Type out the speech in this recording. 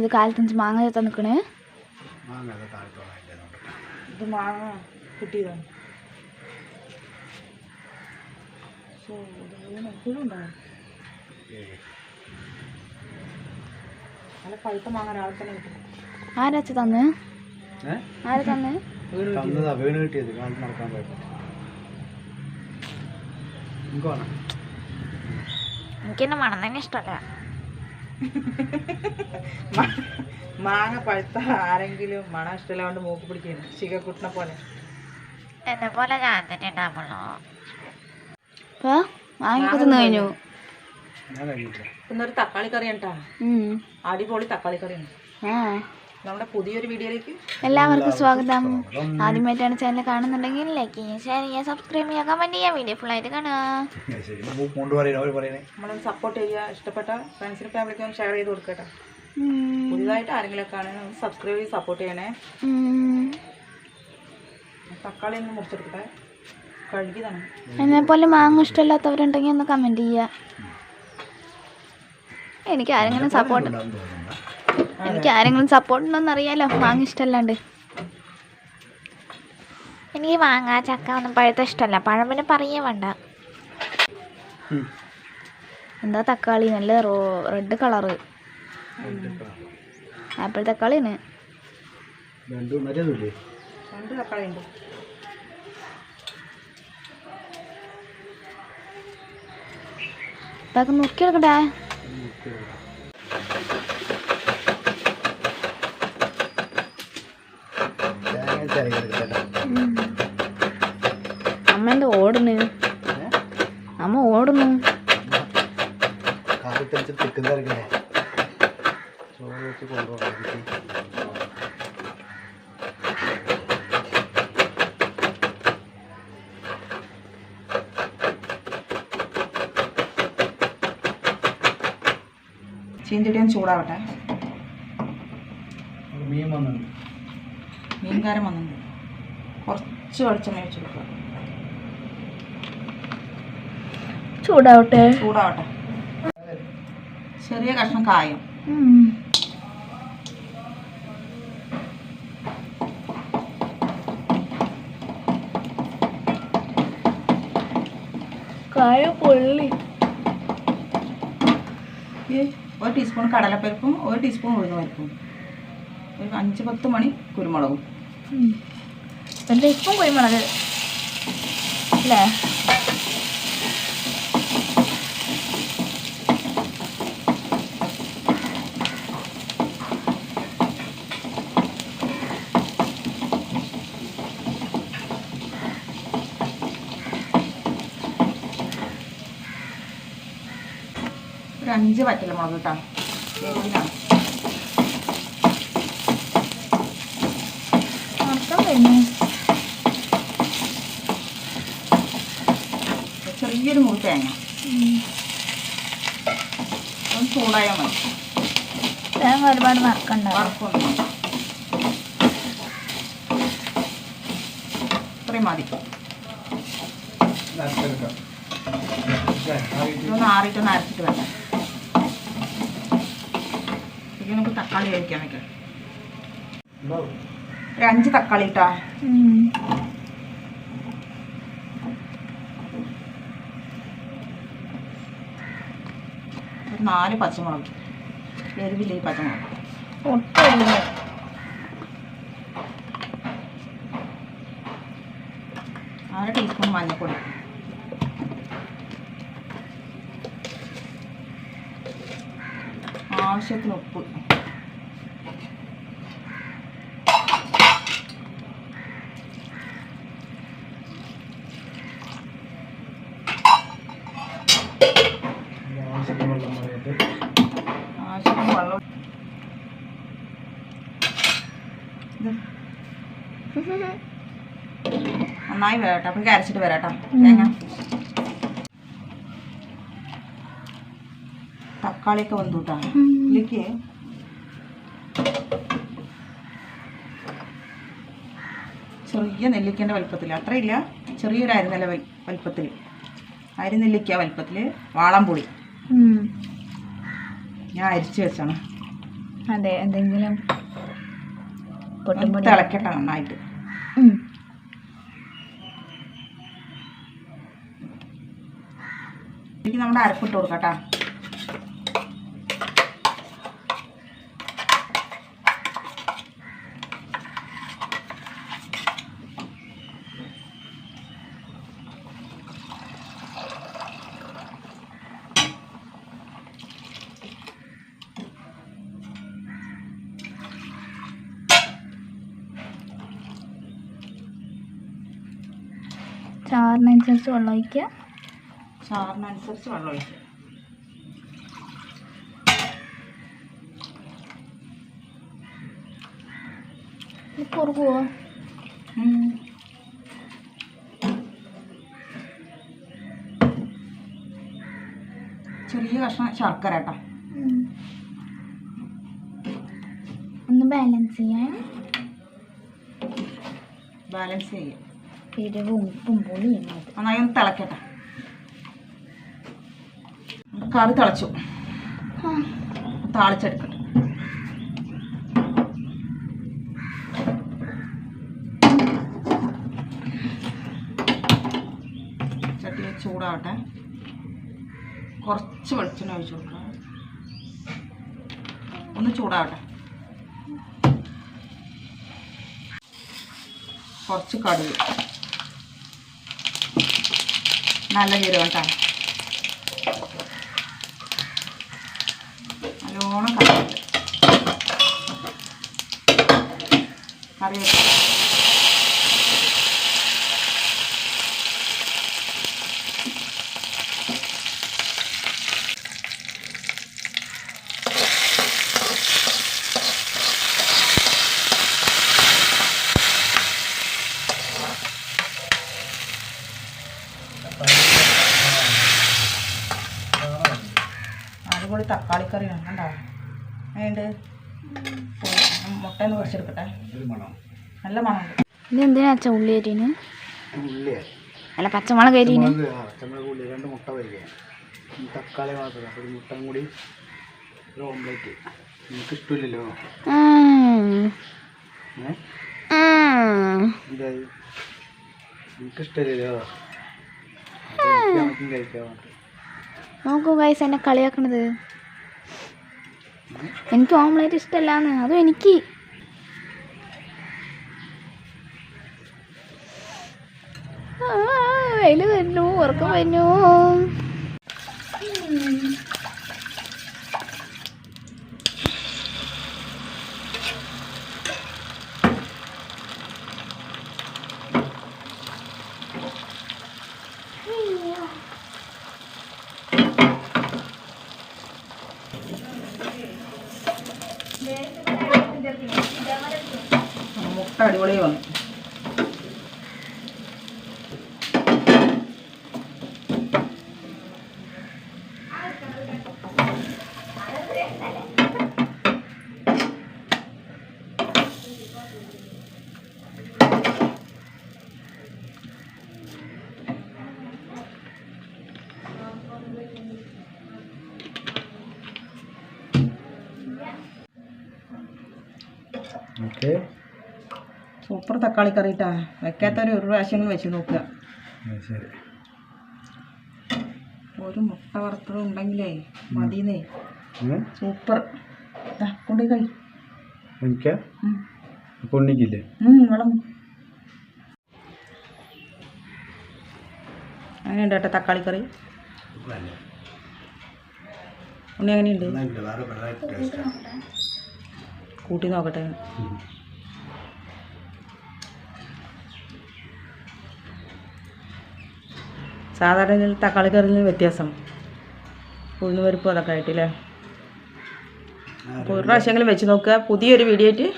ഇത് കാലത്തഞ്ച് മാങ്ങ ചേർത്താൻ നിൽക്കണേ ഇത് മാങ്ങ കിട്ടിയതാണ്. ആരാച്ച തന്ന് ഏഹ് ആരാ തന്ന്? വീട് വീണ് കിട്ടിയത്. നടക്കാൻ എനിക്ക് എനിക്കെന്നെ മണം തന്നെ ഇഷ്ടമല്ല മാങ്ങ പഴുത്ത ആരെങ്കിലും മണം ഇഷ്ടമില്ലാണ്ട് മൂക്ക് പിടിക്കുന്നു. ശിഖക്കുട്ടിനെ പോലെ. എന്നെ പോലെ ഞാൻ തന്നെ ഉണ്ടാവുള്ളൂ. ഇപ്പൊ മാങ്ങ തിന്നു കഴിഞ്ഞു? ഇന്നൊരു തക്കാളി കറിയാണ് കേട്ടാ. അടിപൊളി തക്കാളി കറിയാണ് ആ. നമ്മുടെ പുതിയൊരു വീഡിയോയിലേക്ക് എല്ലാവർക്കും സ്വാഗതം. ആദ്യമായിട്ടാണ് ചാനൽ കാണുന്നുണ്ടെങ്കിൽ ലൈക്ക് ചെയ്യുക ഷെയർ ചെയ്യുക സബ്സ്ക്രൈബ് ചെയ്യുക കമന്റ് ചെയ്യുക. വീഡിയോ ഫുൾ ആയിട്ട് കാണുക. നമ്മളൊന്ന് സപ്പോർട്ട് ചെയ്യുക ഇഷ്ടപ്പെട്ട ഫ്രണ്ട്സിനും ഫാമിലിക്കും ഒന്ന് ഷെയർ ചെയ്ത് കൊടുക്കട്ടെ ഉം. പുതിയതായിട്ട് ആരെങ്കിലുമൊക്കെ ആണെങ്കിൽ സബ്സ്ക്രൈബ് ചെയ്ത് സപ്പോർട്ട് ചെയ്യണേ. ഉം. തക്കാളി ഒന്ന് മുറിച്ചെടുക്കട്ടെ. കഴുകിയതാണ്. എന്നെ പോലെ മാങ്ങ ഇഷ്ടമില്ലാത്തവരുണ്ടെങ്കിൽ ഒന്ന് കമന്റ് ചെയ്യുക. എനിക്ക് ആരെങ്കിലും സപ്പോർട്ട് എനിക്ക് ആരെങ്കിലും സപ്പോർട്ട് ഉണ്ടോന്ന് അറിയാലോ. മാങ്ങ ഇഷ്ടമല്ലാണ്ട് എനിക്ക് മാങ്ങ ചക്ക ഒന്നും പഴുത്ത ഇഷ്ടമല്ല. പഴം പിന്നെ പറയേ വേണ്ട. എന്താ തക്കാളി? നല്ല റോ റെഡ് കളറ് ആപ്പിൾ തക്കാളിയാണ്. രണ്ടും നോക്കി എടുക്കട്ടെ അമ്മ എന്താ ഓടുന്നു? അമ്മ ഓടുന്നു. കാലത്തടിച്ച് തിക്കുന്ന തിരക്കണേ ചോറ് വെച്ച് കൊണ്ടുപോകണം ചീഞ്ചട്ടി ചൂടാവട്ടെ. മീൻ വന്നു മീൻകാരൻ വന്നിട്ടുണ്ട്. കുറച്ച് വെളിച്ചെണ്ണ ഒഴിച്ച് കൊടുക്കുക. ചൂടാവട്ടെ. ചൂടാവട്ടെ. ചെറിയ കഷ്ണം കായം. കായ പൊള്ളി. ഒരു ടീസ്പൂൺ കടലപ്പരിപ്പും ഒരു ടീസ്പൂൺ ഉഴുന്ന് പരിപ്പും ഒരു അഞ്ച് പത്ത് മണി കുരുമുളകും. എന്താ ഇപ്പം കുരുമുളക് അല്ലേ ഒരു അഞ്ച് വറ്റൽമുളക് കേട്ടോ മറക്കാൻ കഴിഞ്ഞു ചെറിയൊരു മുറി തേങ്ങ. ഒന്ന് ചൂടായാൽ മതി. തേങ്ങ ഒരുപാട് മറക്കണ്ട വറുപ്പൊന്നും വേണ്ട. ഇത്രയും മതി. ഇതൊന്ന് ആറിയിട്ടൊന്ന് അരച്ചിട്ട് വേണ്ട ഇത് നമുക്ക് തക്കാളി കഴിക്കാൻ വെക്കാം. ഒരു അഞ്ച് തക്കാളി ഇട്ടാ ഒരു നാല് പച്ചമുളക്. എരിവില്ല ഈ പച്ചമുളക്. ഒട്ടും. അര ടീസ്പൂൺ മഞ്ഞൾപ്പൊടി. ആവശ്യത്തിന് ഉപ്പ് ആവശ്യത്തിന് വെള്ളം ഇത് നന്നായി വേട്ടെ അപ്പം കരച്ചിട്ട് വരാട്ടോ. തേങ്ങ. തക്കാളിയൊക്കെ വന്നു ഇതിലേക്ക് ചെറിയ നെല്ലിക്കേന്റെ വലുപ്പത്തിൽ അത്രയില്ല. ചെറിയൊരു അരിനെല വലിപ്പത്തിൽ അരിനെല്ലിക്ക വലുപ്പത്തിൽ വാളംപുളി. ഞാൻ അരിച്ചു വെച്ചാണ്. അതെ എന്തെങ്കിലും പൊട്ടും ഒന്ന് പൊടി തിളക്കട്ടെ നന്നായിട്ട്. എനിക്ക് നമ്മുടെ അരപ്പിട്ട് കൊടുക്കട്ടാ ചാറിനനുസരിച്ച് വെള്ളം ഒഴിക്കുക. ചാറിനനുസരിച്ച് വെള്ളം ഒഴിക്കുക. കുറുകുവോ ചെറിയ കഷ്ണം ശർക്കര കേട്ടോ. ഒന്ന് ബാലൻസ് ചെയ്യാൻ ബാലൻസ് ചെയ്യുക എരിവും ഉപ്പും പുളിയും മതി നന്നായി ഒന്ന് തിളക്കട്ടെ. കറി തിളച്ചു. താളിച്ചെടുക്കട്ടെ. ചട്ടി ചൂടാവട്ടെ. കുറച്ച് വെളിച്ചെണ്ണ ഒഴിച്ചു കൊടുക്കാം ഒന്ന് ചൂടാവട്ടെ. കുറച്ച് കടുക്. നല്ല ജീരകം കേട്ടോ നല്ലോണം കറി കറി അടിപൊളി തക്കാളി കറിയാണ് കണ്ടോ? പൊരിച്ചെടുക്കട്ടെ ഒരു മണം. നല്ല മണം. ഇത് എന്തിനാ അച്ഛൻ ഉള്ളി അരിന് ഉള്ളി അല്ല പച്ചമുളക് അരിന് ആ പച്ചമുളക് ഉള്ളി രണ്ട് മുട്ട വരികയാണ് തക്കാളി മാത്രം. ഒരു മുട്ടയും കൂടി ഒരു ഓംലേറ്റ്. നിങ്ങൾക്ക് ഇഷ്ടമില്ലല്ലോ. എന്തായി നോക്കൂ ഗൈസ് എന്നെ കളിയാക്കണത്. എനിക്ക് ഓംലേറ്റ് ഇഷ്ടമല്ലാന്ന് അതും എനിക്ക്. വെയിൽ വരുന്നു ഉറക്കം വരുന്നു. മുട്ട അടിപൊളി വന്നു ഓക്കെ സൂപ്പർ തക്കാളി കറി ഇട്ടാ വെക്കാത്തൊരു ഒരു പ്രാവശ്യം വെച്ച് നോക്കുക. ഒരു മുട്ട വറുത്തത് ഉണ്ടെങ്കിലേ മതിന്നേ? സൂപ്പർ. കഴി. അങ്ങനെയുണ്ട് കേട്ടോ തക്കാളി കറി. ഉണ്ണി അങ്ങനെയുണ്ട്. കൂട്ടി നോക്കട്ടെ. സാധാരണ തക്കാളി കറിയിൽ വ്യത്യാസം. ഉഴുന്ന് പരിപ്പ് അതൊക്കെ ആയിട്ടില്ലേ? അപ്പോൾ ഒരു പ്രാവശ്യമെങ്കിലും വെച്ച് നോക്കുക. പുതിയൊരു വീഡിയോ ആയിട്ട്